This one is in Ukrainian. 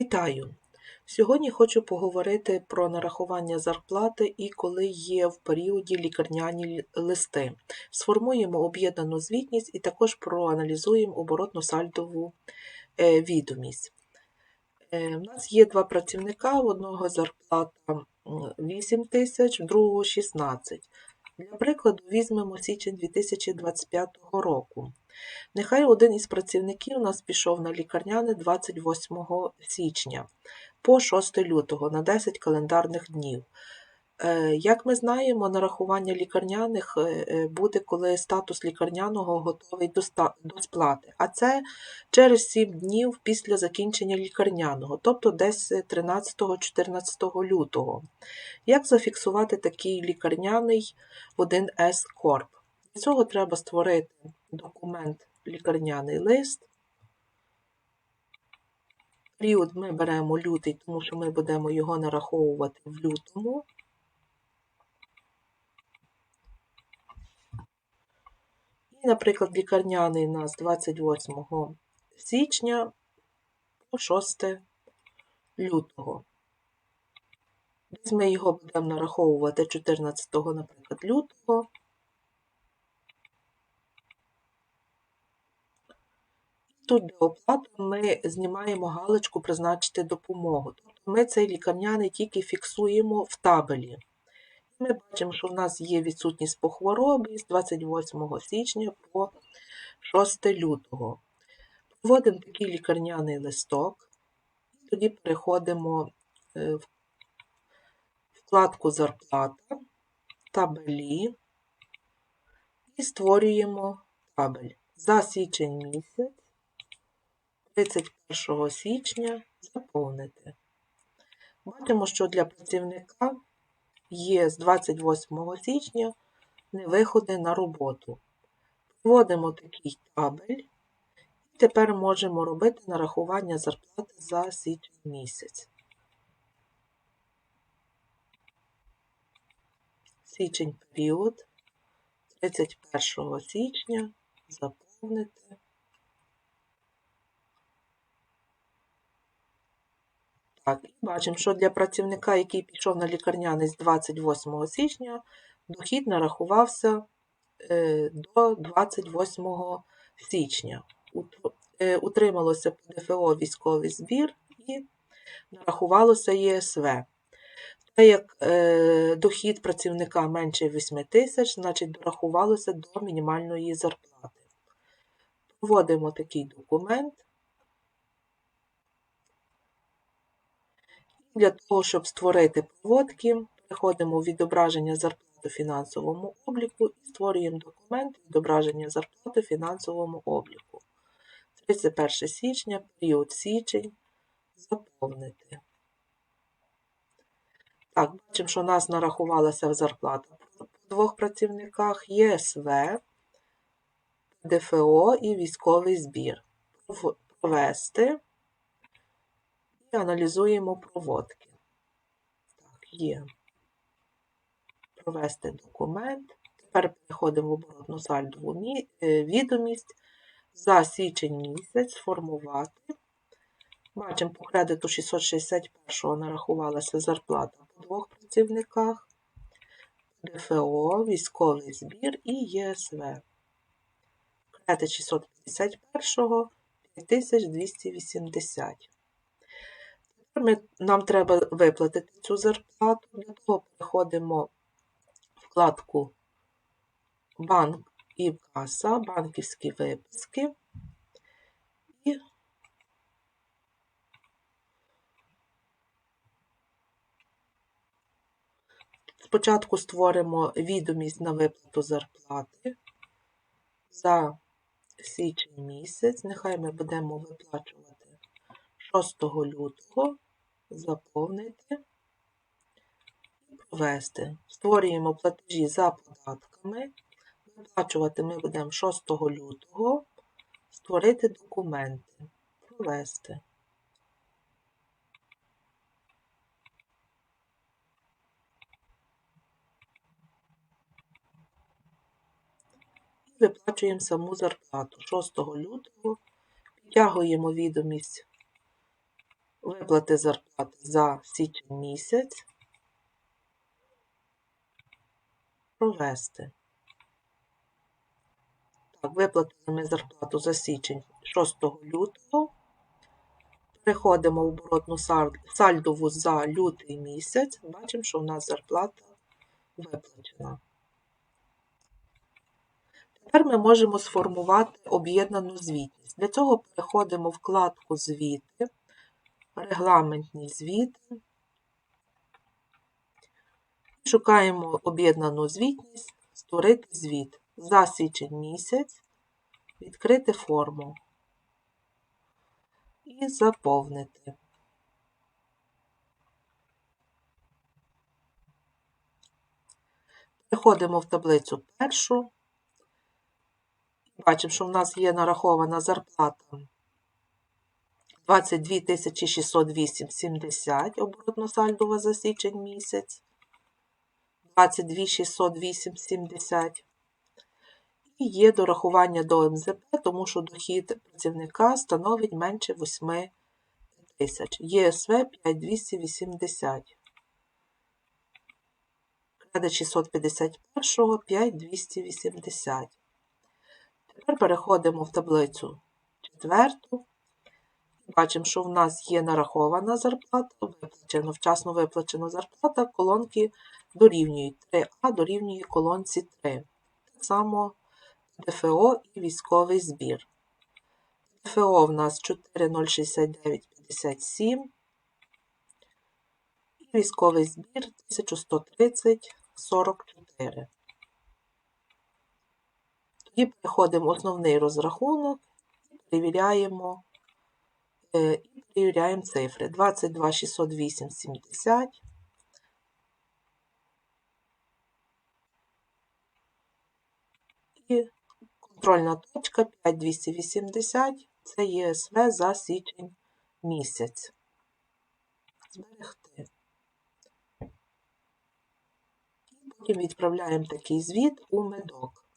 Вітаю! Сьогодні хочу поговорити про нарахування зарплати і коли є в періоді лікарняні листи. Сформуємо об'єднану звітність і також проаналізуємо оборотно-сальдову е, відомість. Е, У нас є два працівника, в одного зарплата 8 тисяч, в другого 16. Для прикладу візьмемо січень 2025 року. Нехай один із працівників нас пішов на лікарняне 28 січня по 6 лютого на 10 календарних днів. Е, Як ми знаємо, нарахування лікарняних е, е, буде, коли статус лікарняного готовий до сплати, а це через 7 днів після закінчення лікарняного, тобто десь 13-14 лютого. Як зафіксувати такий лікарняний в 1С Корп? Для цього треба створити документ лікарняний лист. Період ми беремо лютий, тому що ми будемо його нараховувати в лютому. І, наприклад, лікарняний у нас 28 січня по 6 лютого. Десь ми його будемо нараховувати 14, наприклад, лютого. Тут для оплати ми знімаємо галочку Призначити допомогу. Тобто ми цей лікарняний тільки фіксуємо в табелі. Ми бачимо, що в нас є відсутність по хворобі з 28 січня по 6 лютого. Вводимо такий лікарняний листок, і тоді переходимо е, в вкладку Зарплата, табелі і створюємо табель за січень місяць 31 січня заповнити. Бачимо, що для працівника є з 28 січня невиходи на роботу. Вводимо такий табель, і тепер можемо робити нарахування зарплати за січень місяць. Січень період 31 січня заповнити. Так, і бачимо, що для працівника, який пішов на лікарняний з 28 січня, дохід нарахувався е, до 28 січня. Е, Утрималося ПДФО військовий збір і нарахувалося ЄСВ. Те, як е, дохід працівника менше 8 тисяч, значить дорахувалося до мінімальної зарплати. Вводимо такий документ. Для того, щоб створити проводки, переходимо у відображення зарплати в фінансовому обліку і створюємо документ відображення зарплати в фінансовому обліку. 31 січня, період січень, заповнити. Так, бачимо, що у нас нарахувалася зарплата по двох працівниках ЄСВ, ДФО і військовий збір. Провести і аналізуємо проводки. Так, є. Провести документ. Тепер переходимо в оборотну сальдову е, відомість. За січень місяць сформувати. Бачимо, по кредиту 661-го нарахувалася зарплата по двох працівниках. ДФО, військовий збір і ЄСВ. Кредит 651-го 5280. Ми, нам треба виплатити цю зарплату. Для того переходимо в вкладку Банк і каса, банківські виписки. І спочатку створимо відомість на виплату зарплати за січень місяць. Нехай ми будемо виплачувати 6 лютого, заповнити і провести. Створюємо платежі за податками. Виплачувати ми будемо 6 лютого, створити документи, провести. Виплачуємо саму зарплату 6 лютого, підтягуємо відомість Виплати зарплати за січень місяць. Провести. Так, виплатили ми зарплату за січень 6 лютого. Переходимо в оборотну сальдову за лютий місяць. Бачимо, що у нас зарплата виплачена. Тепер ми можемо сформувати об'єднану звітність. Для цього переходимо в вкладку Звіти, регламентні звіти. Шукаємо об'єднану звітність, створити звіт за січень місяць, відкрити форму і заповнити. Переходимо в таблицю першу. Бачимо, що в нас є нарахована зарплата 22 608,70 оборотно-сальдова за січень місяць. 22 608,70. І є дорахування до МЗП, тому що дохід працівника становить менше 8 тисяч. ЄСВ 5280. Кредит 651 5280. Тепер переходимо в таблицю четверту. Бачимо, що в нас є нарахована зарплата, виплачено, вчасно виплачена зарплата, колонки дорівнюють 3А дорівнює колонці 3. Так само ДФО і військовий збір. ДФО в нас 4069,57 і військовий збір 1130,44. Тоді переходимо в основний розрахунок і перевіряємо, і перевіряємо цифри. 22 608, 70. І контрольна точка 5280 це ЄСВ за січень місяць. Зберегти. І потім відправляємо такий звіт у медок.